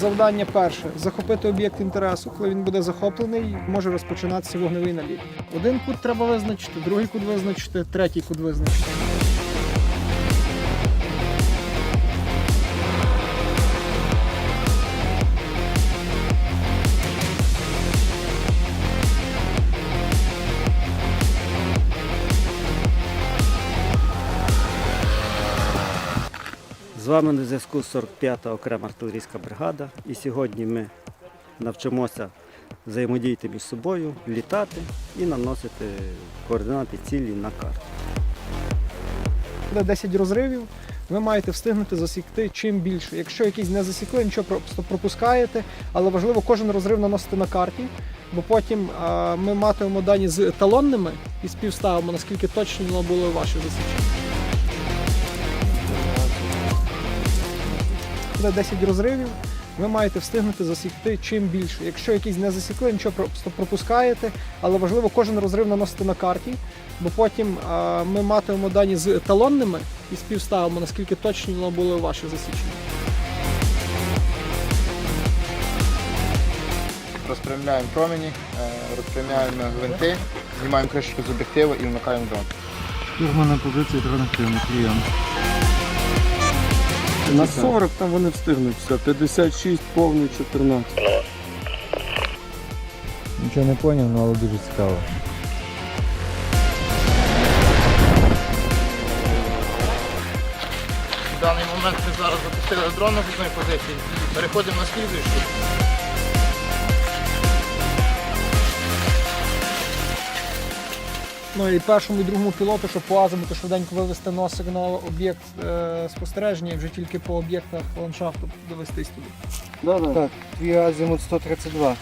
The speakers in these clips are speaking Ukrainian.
Завдання перше захопити об'єкт інтересу. Коли він буде захоплений, може розпочинатися вогневий наліт. Один кут треба визначити, другий кут визначити, третій кут визначити. З вами на зв'язку 45-та окрема артилерійська бригада. І сьогодні ми навчимося взаємодіяти між собою, літати і наносити координати цілі на карту. Буде 10 розривів. Ви маєте встигнути засікти чим більше. Якщо якісь не засікли, нічого просто пропускаєте, але важливо кожен розрив наносити на карті, бо потім а, ми матимемо дані з еталонними і співставимо, наскільки точно було ваше засічення. Буде 10 розривів. Ви маєте встигнути засікти чим більше. Якщо якісь не засікли, нічого просто пропускаєте, але важливо кожен розрив наносити на карті, бо потім а, ми матимемо дані з еталонними і співставимо, наскільки точно було ваше засічення. Розпрямляємо промені, е, розпрямляємо гвинти, знімаємо кришечку з об'єктиву і вмикаємо дрон. Штурмана позиції дрон активний прийом. На 40 там вони встигнуть все. 56, повний 14. Нічого не зрозумів, але дуже цікаво. В даний момент ми зараз запустили дрон на одній позиції. Переходимо на слідуючу. Ну і першому і другому пілоту, щоб по азимуту швиденько вивести носик на об'єкт е, спостереження і вже тільки по об'єктах ландшафту довестись туди. Да, да. Так, твій азімут 132.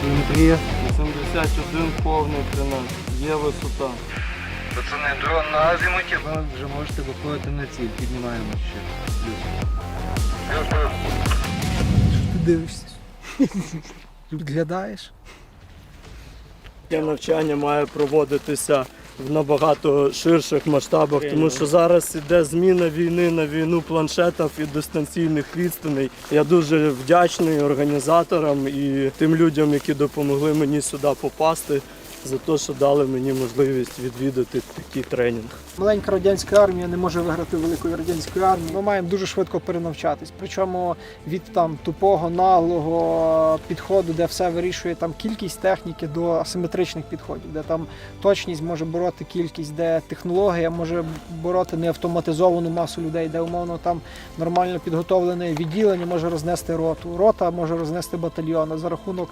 Телеметрія. 81, повний 13. Є висота. Пацани, дрон на азімуті. Ви вже можете виходити на ціль. Піднімаємо ще. Ти дивишся. Підглядаєш. Таке навчання має проводитися в набагато ширших масштабах, тому що зараз іде зміна війни на війну планшетів і дистанційних відстаней. Я дуже вдячний організаторам і тим людям, які допомогли мені сюди попасти, за те, що дали мені можливість відвідати такий тренінг. Маленька радянська армія не може виграти великої радянської армії. Ми маємо дуже швидко перенавчатись. Причому від там тупого, наглого підходу, де все вирішує там кількість техніки до асиметричних підходів, де там точність може бороти кількість, де технологія може бороти неавтоматизовану масу людей, де умовно там нормально підготовлене відділення може рознести роту. Рота може рознести батальйон за рахунок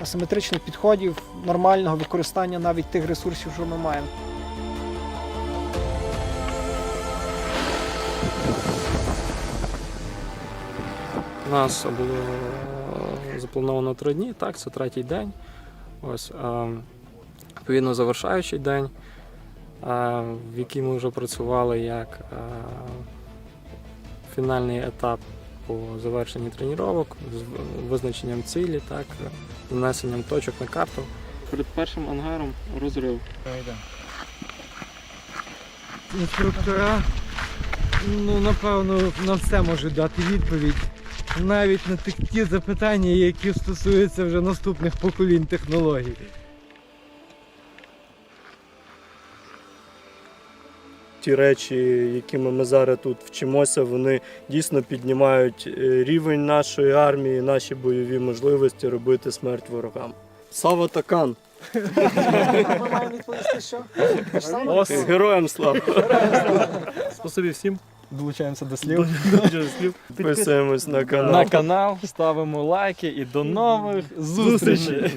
асиметричних підходів, нормального використання навіть тих ресурсів, що ми маємо. У нас було е, заплановано три дні, так, це третій день. Ось, е, відповідно, завершаючий день, е, в який ми вже працювали як фінальний етап по завершенні тренувань, з визначенням цілі, так, нанесенням точок на карту. Перед першим ангаром розрив. Інструктора, ну напевно, на все можуть дати відповідь. Навіть на ті- ті запитання, які стосуються вже наступних поколінь технологій. Ті речі, якими ми зараз тут вчимося, вони дійсно піднімають е, рівень нашої армії, наші бойові можливості робити смерть ворогам. Сава Такан! Ми маємо відповісти, що Героям слава! Спасибі всім. Долучаємося до слів. Підписуємось на канал. На канал, ставимо лайки і до нових зустрічей.